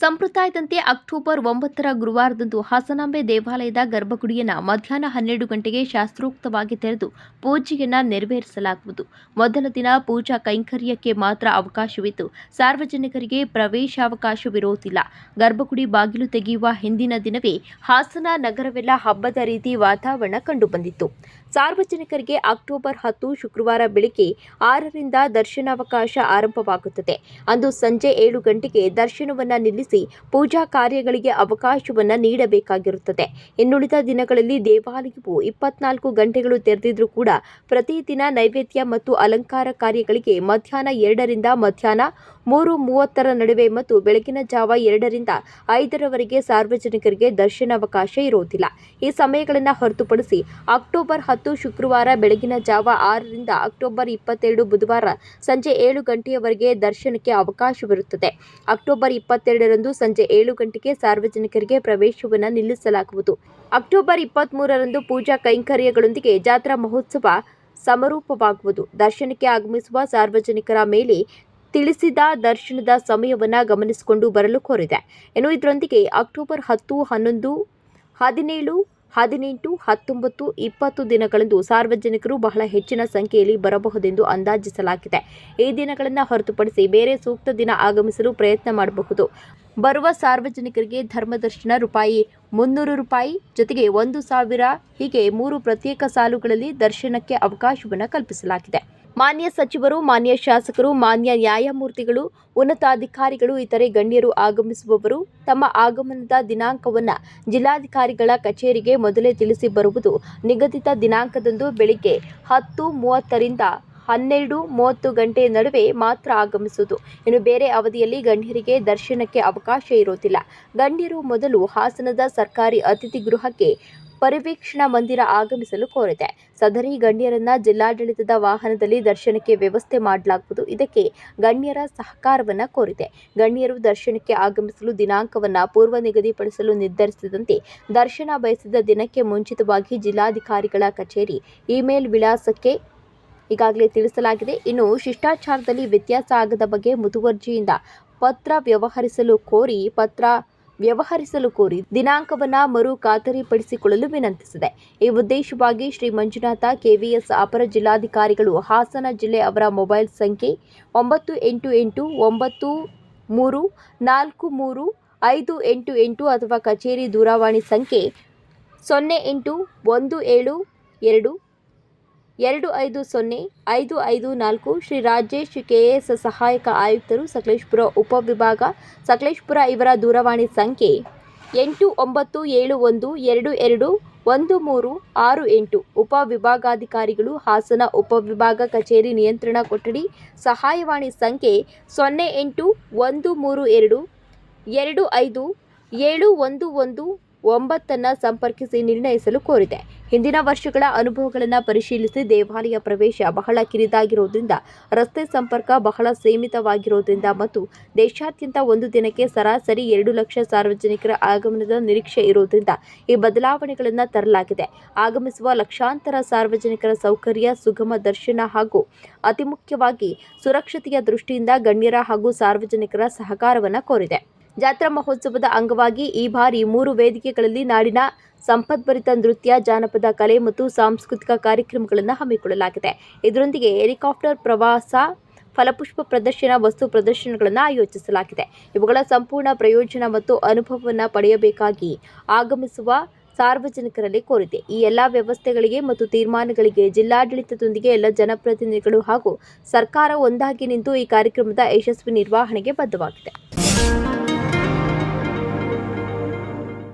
ಸಂಪ್ರದಾಯದಂತೆ ಅಕ್ಟೋಬರ್ ಒಂಬತ್ತರ ಗುರುವಾರದಂದು ಹಾಸನಾಂಬೆ ದೇವಾಲಯದ ಗರ್ಭಗುಡಿಯನ್ನು ಮಧ್ಯಾಹ್ನ ಹನ್ನೆರಡು ಗಂಟೆಗೆ ಶಾಸ್ತ್ರೋಕ್ತವಾಗಿ ತೆರೆದು ಪೂಜೆಯನ್ನು ನೆರವೇರಿಸಲಾಗುವುದು. ಮೊದಲ ದಿನ ಪೂಜಾ ಕೈಂಕರ್ಯಕ್ಕೆ ಮಾತ್ರ ಅವಕಾಶವಿದ್ದು ಸಾರ್ವಜನಿಕರಿಗೆ ಪ್ರವೇಶಾವಕಾಶವಿರುವುದಿಲ್ಲ. ಗರ್ಭಗುಡಿ ಬಾಗಿಲು ತೆಗೆಯುವ ಹಿಂದಿನ ದಿನವೇ ಹಾಸನ ನಗರವೆಲ್ಲ ಹಬ್ಬದ ರೀತಿ ವಾತಾವರಣ ಕಂಡುಬಂದಿತ್ತು. ಸಾರ್ವಜನಿಕರಿಗೆ ಅಕ್ಟೋಬರ್ ಹತ್ತು ಶುಕ್ರವಾರ ಬೆಳಗ್ಗೆ ಆರರಿಂದ ದರ್ಶನಾವಕಾಶ ಆರಂಭವಾಗುತ್ತದೆ. ಅಂದು ಸಂಜೆ ಏಳು ಗಂಟೆಗೆ ದರ್ಶನವನ್ನು ನಿಲ್ಲಿಸಿ ಪೂಜಾ ಕಾರ್ಯಗಳಿಗೆ ಅವಕಾಶವನ್ನು ನೀಡಬೇಕಾಗಿರುತ್ತದೆ. ಇನ್ನುಳಿದ ದಿನಗಳಲ್ಲಿ ದೇವಾಲಯವು ಇಪ್ಪತ್ನಾಲ್ಕು ಗಂಟೆಗಳು ತೆರೆದಿದ್ರೂ ಕೂಡ ಪ್ರತಿದಿನ ನೈವೇದ್ಯ ಮತ್ತು ಅಲಂಕಾರ ಕಾರ್ಯಗಳಿಗೆ ಮಧ್ಯಾಹ್ನ ಎರಡರಿಂದ ಮಧ್ಯಾಹ್ನ ಮೂರು ಮೂವತ್ತರ ನಡುವೆ ಮತ್ತು ಬೆಳಗಿನ ಜಾವ ಎರಡರಿಂದ ಐದರವರೆಗೆ ಸಾರ್ವಜನಿಕರಿಗೆ ದರ್ಶನಾವಕಾಶ ಇರುವುದಿಲ್ಲ. ಈ ಸಮಯಗಳನ್ನು ಹೊರತುಪಡಿಸಿ ಅಕ್ಟೋಬರ್ ಹತ್ತು ಶುಕ್ರವಾರ ಬೆಳಗಿನ ಜಾವ ಆರರಿಂದ ಅಕ್ಟೋಬರ್ ಇಪ್ಪತ್ತೆರಡು ಬುಧವಾರ ಸಂಜೆ ಏಳು ಗಂಟೆಯವರೆಗೆ ದರ್ಶನಕ್ಕೆ ಅವಕಾಶವಿರುತ್ತದೆ. ಅಕ್ಟೋಬರ್ ಇಪ್ಪತ್ತೆರಡರಂದು ಸಂಜೆ ಏಳು ಗಂಟೆಗೆ ಸಾರ್ವಜನಿಕರಿಗೆ ಪ್ರವೇಶವನ್ನು ನಿಲ್ಲಿಸಲಾಗುವುದು. ಅಕ್ಟೋಬರ್ ಇಪ್ಪತ್ತ್ಮೂರರಂದು ಪೂಜಾ ಕೈಂಕರ್ಯಗಳೊಂದಿಗೆ ಜಾತ್ರಾ ಮಹೋತ್ಸವ ಸಮರೂಪವಾಗುವುದು. ದರ್ಶನಕ್ಕೆ ಆಗಮಿಸುವ ಸಾರ್ವಜನಿಕರ ಮೇಲೆ ತಿಳಿಸಿದ ದರ್ಶನದ ಸಮಯವನ್ನು ಗಮನಿಸಿಕೊಂಡು ಬರಲು ಕೋರಿದೆ. ಇನ್ನು ಇದರೊಂದಿಗೆ ಅಕ್ಟೋಬರ್ ಹತ್ತು, ಹನ್ನೊಂದು, ಹದಿನೇಳು, ಹದಿನೆಂಟು, ಹತ್ತೊಂಬತ್ತು, ಇಪ್ಪತ್ತು ದಿನಗಳಂದು ಸಾರ್ವಜನಿಕರು ಬಹಳ ಹೆಚ್ಚಿನ ಸಂಖ್ಯೆಯಲ್ಲಿ ಬರಬಹುದೆಂದು ಅಂದಾಜಿಸಲಾಗಿದೆ. ಈ ದಿನಗಳನ್ನು ಹೊರತುಪಡಿಸಿ ಬೇರೆ ಸೂಕ್ತ ದಿನ ಆಗಮಿಸಲು ಪ್ರಯತ್ನ ಮಾಡಬಹುದು. ಬರುವ ಸಾರ್ವಜನಿಕರಿಗೆ ಧರ್ಮದರ್ಶನ ರೂಪಾಯಿ ಮುನ್ನೂರು ರೂಪಾಯಿ, ಜೊತೆಗೆ ಒಂದು ಸಾವಿರ, ಹೀಗೆ ಮೂರು ಪ್ರತ್ಯೇಕ ಸಾಲುಗಳಲ್ಲಿ ದರ್ಶನಕ್ಕೆ ಅವಕಾಶವನ್ನು ಕಲ್ಪಿಸಲಾಗಿದೆ. ಮಾನ್ಯ ಸಚಿವರು, ಮಾನ್ಯ ಶಾಸಕರು, ಮಾನ್ಯ ನ್ಯಾಯಮೂರ್ತಿಗಳು, ಉನ್ನತಾಧಿಕಾರಿಗಳು, ಇತರೆ ಗಣ್ಯರು ಆಗಮಿಸುವವರು ತಮ್ಮ ಆಗಮನದ ದಿನಾಂಕವನ್ನು ಜಿಲ್ಲಾಧಿಕಾರಿಗಳ ಕಚೇರಿಗೆ ಮೊದಲೇ ತಿಳಿಸಿ ಬರುವುದು ನಿಗದಿತ ದಿನಾಂಕದಂದು ಬೆಳಿಗ್ಗೆ ಹತ್ತು ಮೂವತ್ತರಿಂದ ಹನ್ನೆರಡು ಮೂವತ್ತು ಗಂಟೆ ನಡುವೆ ಮಾತ್ರ ಆಗಮಿಸುವುದು. ಇನ್ನು ಬೇರೆ ಅವಧಿಯಲ್ಲಿ ಗಣ್ಯರಿಗೆ ದರ್ಶನಕ್ಕೆ ಅವಕಾಶ ಇರುವುದಿಲ್ಲ. ಗಣ್ಯರು ಮೊದಲು ಹಾಸನದ ಸರ್ಕಾರಿ ಅತಿಥಿ ಗೃಹಕ್ಕೆ ಪರಿವೀಕ್ಷಣಾ ಮಂದಿರ ಆಗಮಿಸಲು ಕೋರಿದೆ. ಸದರಿ ಗಣ್ಯರನ್ನ ಜಿಲ್ಲಾಡಳಿತದ ವಾಹನದಲ್ಲಿ ದರ್ಶನಕ್ಕೆ ವ್ಯವಸ್ಥೆ ಮಾಡಲಾಗುವುದು. ಇದಕ್ಕೆ ಗಣ್ಯರ ಸಹಕಾರವನ್ನ ಕೋರಿದೆ. ಗಣ್ಯರು ದರ್ಶನಕ್ಕೆ ಆಗಮಿಸಲು ದಿನಾಂಕವನ್ನ ಪೂರ್ವ ನಿಗದಿಪಡಿಸಲು ನಿರ್ಧರಿಸಿದಂತೆ ದರ್ಶನ ಬಯಸಿದ ದಿನಕ್ಕೆ ಮುಂಚಿತವಾಗಿ ಜಿಲ್ಲಾಧಿಕಾರಿಗಳ ಕಚೇರಿ ಇಮೇಲ್ ವಿಳಾಸಕ್ಕೆ ಈಗಾಗಲೇ ತಿಳಿಸಲಾಗಿದೆ. ಇನ್ನು ಶಿಷ್ಟಾಚಾರದಲ್ಲಿ ವ್ಯತ್ಯಾಸ ಆಗದ ಬಗ್ಗೆ ಮುತುವರ್ಜಿಯಿಂದ ಪತ್ರ ವ್ಯವಹರಿಸಲು ಕೋರಿ, ಪತ್ರ ವ್ಯವಹರಿಸಲು ಕೋರಿ ದಿನಾಂಕವನ್ನು ಮರು ಖಾತರಿಪಡಿಸಿಕೊಳ್ಳಲು ವಿನಂತಿಸಿದೆ. ಈ ಉದ್ದೇಶವಾಗಿ ಶ್ರೀ ಮಂಜುನಾಥ, ಕೆವಿಎಸ್ ಅಪರ ಜಿಲ್ಲಾಧಿಕಾರಿಗಳು ಹಾಸನ ಜಿಲ್ಲೆ ಅವರ ಮೊಬೈಲ್ ಸಂಖ್ಯೆ ಒಂಬತ್ತು ಎಂಟು ಎಂಟು ಒಂಬತ್ತು ಮೂರು ನಾಲ್ಕು ಮೂರು ಐದು ಎಂಟು ಎಂಟು ಅಥವಾ ಕಚೇರಿ ದೂರವಾಣಿ ಸಂಖ್ಯೆ ಸೊನ್ನೆ ಎಂಟು ಒಂದು ಏಳು ಎರಡು ಎರಡು ಐದು ಸೊನ್ನೆ ಐದು ಐದು ನಾಲ್ಕು ಶ್ರೀ ರಾಜೇಶ್ ಕೆಎಸ್ ಸಹಾಯಕ ಆಯುಕ್ತರು ಸಕಲೇಶ್ಪುರ ಉಪವಿಭಾಗ, ಸಕಲೇಶ್ಪುರ ಇವರ ದೂರವಾಣಿ ಸಂಖ್ಯೆ ಎಂಟು ಒಂಬತ್ತು ಏಳು ಒಂದು ಎರಡು ಎರಡು ಒಂದು ಮೂರು ಆರು ಎಂಟು. ಉಪವಿಭಾಗಾಧಿಕಾರಿಗಳು, ಹಾಸನ ಉಪವಿಭಾಗ ಕಚೇರಿ ನಿಯಂತ್ರಣ ಕೊಠಡಿ, ಸಹಾಯವಾಣಿ ಸಂಖ್ಯೆ ಸೊನ್ನೆ ಎಂಟು ಒಂದು ಮೂರು ಎರಡು ಎರಡು ಐದು ಏಳು ಒಂದು ಒಂದು ಒಂಬತ್ತನ್ನು ಸಂಪರ್ಕಿಸಿ ನಿರ್ಣಯಿಸಲು ಕೋರಿದೆ. ಹಿಂದಿನ ವರ್ಷಗಳ ಅನುಭವಗಳನ್ನು ಪರಿಶೀಲಿಸಿ ದೇವಾಲಯ ಪ್ರವೇಶ ಬಹಳ ಕಿರಿದಾಗಿರುವುದರಿಂದ ರಸ್ತೆ ಸಂಪರ್ಕ ಬಹಳ ಸೀಮಿತವಾಗಿರುವುದರಿಂದ ಮತ್ತು ದೇಶಾದ್ಯಂತ ಒಂದು ದಿನಕ್ಕೆ ಸರಾಸರಿ ಎರಡು ಲಕ್ಷ ಸಾರ್ವಜನಿಕರ ಆಗಮನದ ನಿರೀಕ್ಷೆ ಇರುವುದರಿಂದ ಈ ಬದಲಾವಣೆಗಳನ್ನು ತರಲಾಗಿದೆ. ಆಗಮಿಸುವ ಲಕ್ಷಾಂತರ ಸಾರ್ವಜನಿಕರ ಸೌಕರ್ಯ, ಸುಗಮ ದರ್ಶನ ಹಾಗೂ ಅತಿ ಮುಖ್ಯವಾಗಿ ಸುರಕ್ಷತೆಯ ದೃಷ್ಟಿಯಿಂದ ಗಣ್ಯರ ಹಾಗೂ ಸಾರ್ವಜನಿಕರ ಸಹಕಾರವನ್ನು ಕೋರಿದೆ. ಜಾತ್ರಾ ಮಹೋತ್ಸವದ ಅಂಗವಾಗಿ ಈ ಬಾರಿ ಮೂರು ವೇದಿಕೆಗಳಲ್ಲಿ ನಾಡಿನ ಸಂಪದ್ಭರಿತ ನೃತ್ಯ, ಜಾನಪದ ಕಲೆ ಮತ್ತು ಸಾಂಸ್ಕೃತಿಕ ಕಾರ್ಯಕ್ರಮಗಳನ್ನು ಹಮ್ಮಿಕೊಳ್ಳಲಾಗಿದೆ. ಇದರೊಂದಿಗೆ ಹೆಲಿಕಾಪ್ಟರ್ ಪ್ರವಾಸ, ಫಲಪುಷ್ಪ ಪ್ರದರ್ಶನ, ವಸ್ತು ಪ್ರದರ್ಶನಗಳನ್ನು ಆಯೋಜಿಸಲಾಗಿದೆ. ಇವುಗಳ ಸಂಪೂರ್ಣ ಪ್ರಯೋಜನ ಮತ್ತು ಅನುಭವವನ್ನು ಪಡೆಯಬೇಕಾಗಿ ಆಗಮಿಸುವ ಸಾರ್ವಜನಿಕರಲ್ಲಿ ಕೋರಿದೆ. ಈ ಎಲ್ಲ ವ್ಯವಸ್ಥೆಗಳಿಗೆ ಮತ್ತು ತೀರ್ಮಾನಗಳಿಗೆ ಜಿಲ್ಲಾಡಳಿತದೊಂದಿಗೆ ಎಲ್ಲ ಜನಪ್ರತಿನಿಧಿಗಳು ಹಾಗೂ ಸರ್ಕಾರ ಒಂದಾಗಿ ನಿಂತು ಈ ಕಾರ್ಯಕ್ರಮದ ಯಶಸ್ವಿ ನಿರ್ವಹಣೆಗೆ ಬದ್ಧವಾಗಿದೆ.